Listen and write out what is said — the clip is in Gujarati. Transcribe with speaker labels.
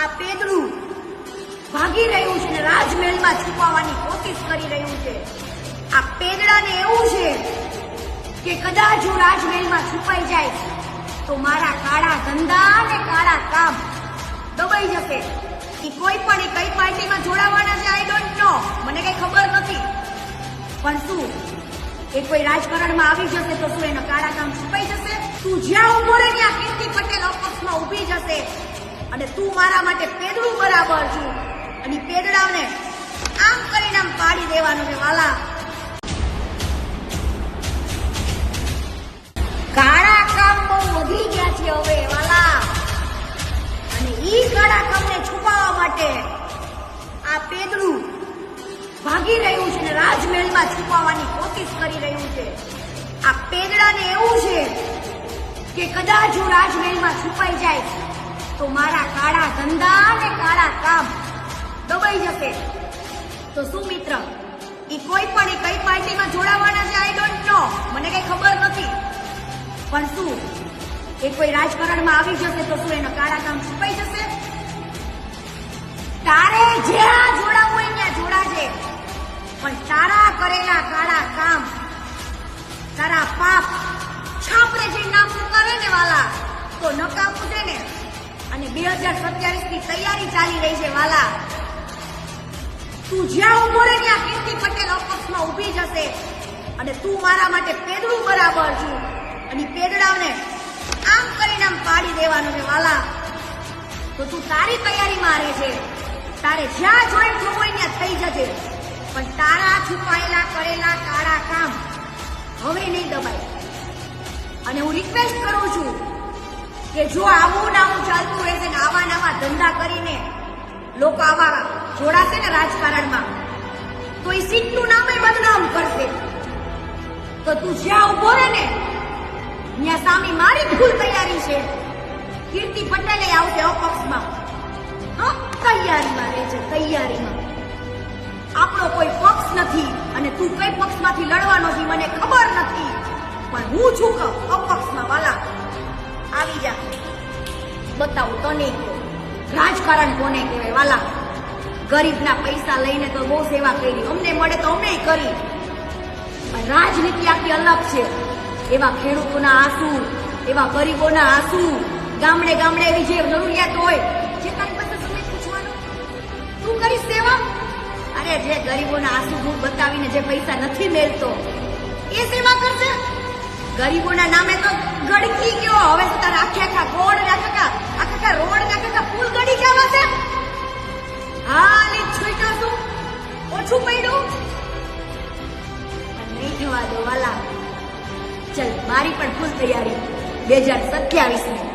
Speaker 1: આ પેદડું ભાગી રહ્યું છે ને રાજમહેલમાં છુપાવવાની કોશિશ કરી રહ્યું છે. આ પેદડાને એવું છે કે કદાચ હું રાજમહેલમાં છુપાઈ જાય, તો મારા કાળા ધંધા અને કાળા કામ દબાઈ જશે. એ કોઈ પણ એ કઈ પાર્ટીમાં જોડાવાના છે આઈ ડોન્ટ નો મને કઈ ખબર નથી. પણ શું? એ કોઈ રાજકારણમાં આવી જશે તો શું એના કાળા કામ છુપાઈ જશે? તું જ્યાં ઊભો રહે ત્યાં કીર્તિ પટેલ અપક્ષમાં ઊભી જશે. અને તું મારા માટે પેદડું બરાબર છું. અને પેદડાને આમ કરીને આમ પાડી દેવાનું છે, વાલા. કાળા કામ બહુ વધી ગયા છે હવે, વાલા. અને ઈ કાળા કામને છુપાવવા માટે આ પેદડું ભાગી રહ્યું છે ને રાજમહેલમાં છુપાવવાની કોશિશ કરી રહ્યું છે. આ પેદડાને એવું છે કે કદાચ હું રાજમહેલમાં છુપાઈ જાય. તો મારા કાળા ધંધા ને કાળા કામ દબાઈ જશે. તો શું મિત્ર એ કોઈ પણ એ કઈ પાર્ટીમાં જોડાવાના છે આઈ ડોન્ટ નો મને કઈ ખબર નથી. પણ શું? એ કોઈ રાજકારણમાં આવી જશે તો શું એના કાળા કામ છુપાઈ જશે? તારે જ્યાં જોડાવું હોય ત્યાં જોડાજે. પણ તારા કરેલા કાળા કામ બે હજાર સત્યાવીસની તૈયારી ચાલી રહી છે, વાલા. તું જ્યાં ઊભો રહે ત્યાં કીર્તિ પટેલ અપક્ષમાં ઊભી જશે અને તું મારા માટે પેદડું બરાબર છું. અને ઈ પેદડાને આમ કરીને આમ પાડી દેવાનું છે, વાલા. તો તું તારી તૈયારીમાં રહે છે. તારે જ્યાં જોઈન્ટ થવું હોય ત્યાં થઈ જશે પણ તારા છુપાયેલા, કરેલા, કાળા કામ હવે નહીં દબાય. અને હું રિક્વેસ્ટ કરું છું કે જો આવું નાવું ચાલતું રહેશે ને આવા નવા ધંધા કરીને લોકો આવા જોડાશે ને રાજકારણમાં, તો એ સીટનું નામે બદનામ કરશે. તો તું જ્યાં ઊભો રહે ને, ત્યાં સામે મારી ફૂલ તૈયારી છે. કીર્તિ પટેલે આવશે અપક્ષમાં. તૈયારીમાં રહે છે, તૈયારીમાં. આપણો કોઈ પક્ષ નથી અને તું કઈ પક્ષમાંથી લડવાનો છે મને ખબર નથી. પણ હું છું કહું અપક્ષમાં, વાલા. બતાવું તને રાજકારણ કોને કહેવાય? વાલા, ગરીબના પૈસા લઈને તો બહુ સેવા કરી. અમને મળે તો અમે કરી. રાજનીતિ આખી અલગ છે. એવા ખેડૂતોના આંસુ, એવા ગરીબોના આંસુ, ગામડે ગામડે એવી જે જરૂરિયાત હોય, જે તારી પાસે સમય પૂછવાનો. તું કરીશ સેવા? અરે, જે ગરીબોના આંસુ દૂર બતાવીને જે પૈસા નથી મેળતો, એ સેવા કરશે ગરીબોના નામે તો ગડકી ગયો. હવે તો તારા આખે આખા ગોળ આખા નહીં થવા દો વાલા. ચલ મારી પણ ફૂલ તૈયારી બે હજાર સત્યાવીસની